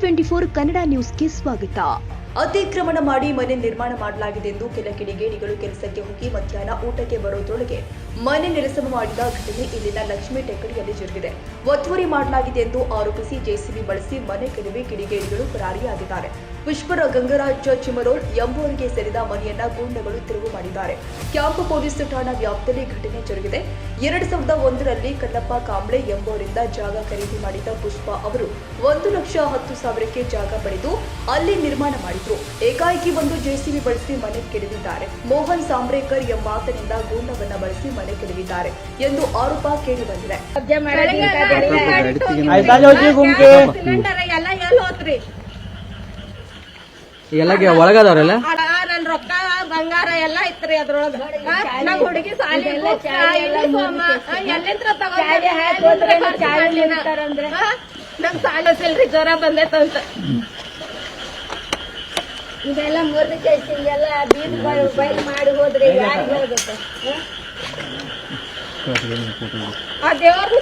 Twenty four Kannada ನ್ಯೂಸ್ಗೆ ಸ್ವಾಗತ. ಅತಿಕ್ರಮಣ ಮಾಡಿ ಮನೆ ನಿರ್ಮಾಣ ಮಾಡಲಾಗಿದೆ ಎಂದು ಕೆಲ ಕಿಡಿಗೇಡಿಗಳು ಕೆಲಸಕ್ಕೆ ಹೋಗಿ ಮಧ್ಯಾಹ್ನ ಊಟಕ್ಕೆ ಬರೋದ್ರೊಳಗೆ ಮನೆ ನೆಲಸಮ ಮಾಡಿದ ಘಟನೆ ಇಲ್ಲಿನ ಲಕ್ಷ್ಮೀ ಟೆಕ್ಕಡಿಯಲ್ಲಿ ಜರುಗಿದೆ. ಒತ್ತುವರಿ ಮಾಡಲಾಗಿದೆ ಎಂದು ಆರೋಪಿಸಿ ಜೆಸಿಬಿ ಬಳಸಿ ಮನೆ ಕೆಡವಿ ಕಿಡಿಗೇಡಿಗಳು ಪರಾರಿಯಾಗಿದ್ದಾರೆ. ಪುಷ್ಪರ ಗಂಗರಾಜ ಚಿಮರೋಲ್ ಎಂಬುವರಿಗೆ ಸೇರಿದ ಮನೆಯನ್ನ ಗೂಂಡಗಳು ತಿರುವು ಮಾಡಿದ್ದಾರೆ. ಕ್ಯಾಂಪ್ ಪೊಲೀಸ್ ಠಾಣಾ ವ್ಯಾಪ್ತಿಯಲ್ಲಿ ಘಟನೆ ಜರುಗಿದೆ. ಎರಡ್ ಸಾವಿರದ ಒಂದರಲ್ಲಿ ಕಲ್ಲಪ್ಪ ಕಾಂಬ್ಳೆ ಎಂಬುವರಿಂದ ಜಾಗ ಖರೀದಿ ಮಾಡಿದ ಪುಷ್ಪ ಅವರು ಒಂದು ಲಕ್ಷ ಹತ್ತು ಸಾವಿರಕ್ಕೆ ಜಾಗ ಪಡೆದು ಅಲ್ಲಿ ನಿರ್ಮಾಣ ಮಾಡಿದ್ರು ಏಕಾಏಕಿ ಒಂದು ಜೆಸಿಬಿ ಬಳಸಿ ಮನೆ ಕೆಡವಿದ್ದಾರೆ. ಮೋಹನ್ ಸಾಂಬ್ರೇಕರ್ ಎಂಬಾತನಿಂದ ಗೂಂಡವನ್ನ ಬಳಸಿ ಮನೆ ಕೆಡವಿದ್ದಾರೆ ಎಂದು ಆರೋಪ ಕೇಳಿ ಬಂದಿದೆ. ಎಲ್ಲ ಒಳಗದವ್ರಲ್ಲ? ನನ್ ರೊಕ್ಕ ಬಂಗಾರ ಎಲ್ಲ ಐತ್ರಿ ಅದ್ರೊಳಗ. ನಾ ಹುಡುಗಿ ಸಾಲಿ ಎಲ್ಲಿಂದ್ರ ನಮ್ ಸಾಲಿಲ್ರಿ ಜ್ವರ ಬಂದೈತಂತ ಇದೆಲ್ಲ ಕೇಸಿ ಎಲ್ಲ ಬೀರ್ಗಳು ಬೈ ಮಾಡಿ ಹೋದ್ರಿ ಯಾರಿಗೆ ಹೇಳ್ಬೇಕು? ಆ ದೇವ್ರು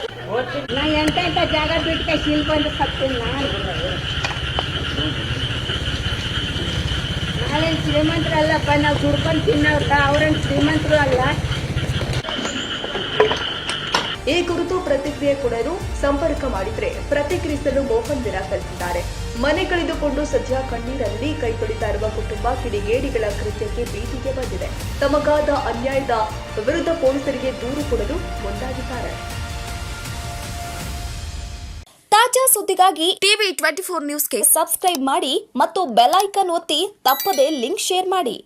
ನಾ ಎಂತೆಂಟ ಜಾಗ ಬಿಟ್ಕೆ, ಶಿಲ್ ಬಂದು ಸತ್ತಿಲ್ಲ ನಾಳೆ ಶ್ರೀಮಂತರಲ್ಲಪ್ಪ ನಾವು ದುಡ್ಕೊಂಡು ತಿನ್ನೋರ್ಕ ಅವ್ರೇನು ಶ್ರೀಮಂತರು ಅಲ್ಲ? ಈ ಕುರಿತು ಪ್ರತಿಕ್ರಿಯೆ ಕೊಡಲು ಸಂಪರ್ಕ ಮಾಡಿದ್ರೆ ಪ್ರತಿಕ್ರಿಯಿಸಲು ಮೋಹನ್ ನಿರಾಕರಿಸಿದ್ದಾರೆ ಮನೆ ಕಳೆದುಕೊಂಡು ಸದ್ಯ ಕಣ್ಣೀರಲ್ಲಿ ಕೈ ತೊಳಿತಾ ಇರುವ ಕುಟುಂಬ ಕಿಡಿಗೇಡಿಗಳ ಕೃತ್ಯಕ್ಕೆ ಬೀದಿಗೆ ಬಂದಿದೆ. ತಮಗಾದ ಅನ್ಯಾಯದ ವಿರುದ್ಧ ಪೊಲೀಸರಿಗೆ ದೂರು ಕೊಡಲು ಮುಂದಾಗಿದ್ದಾರೆ. ತಾಜಾ ಸುದ್ದಿಗಾಗಿ ಟಿವಿ ಟ್ವೆಂಟಿ ಫೋರ್ ನ್ಯೂಸ್ಗೆ ಸಬ್ಸ್ಕ್ರೈಬ್ ಮಾಡಿ ಮತ್ತು ಬೆಲ್ ಐಕನ್ ಒತ್ತಿ ತಪ್ಪದೇ ಲಿಂಕ್ ಶೇರ್ ಮಾಡಿ.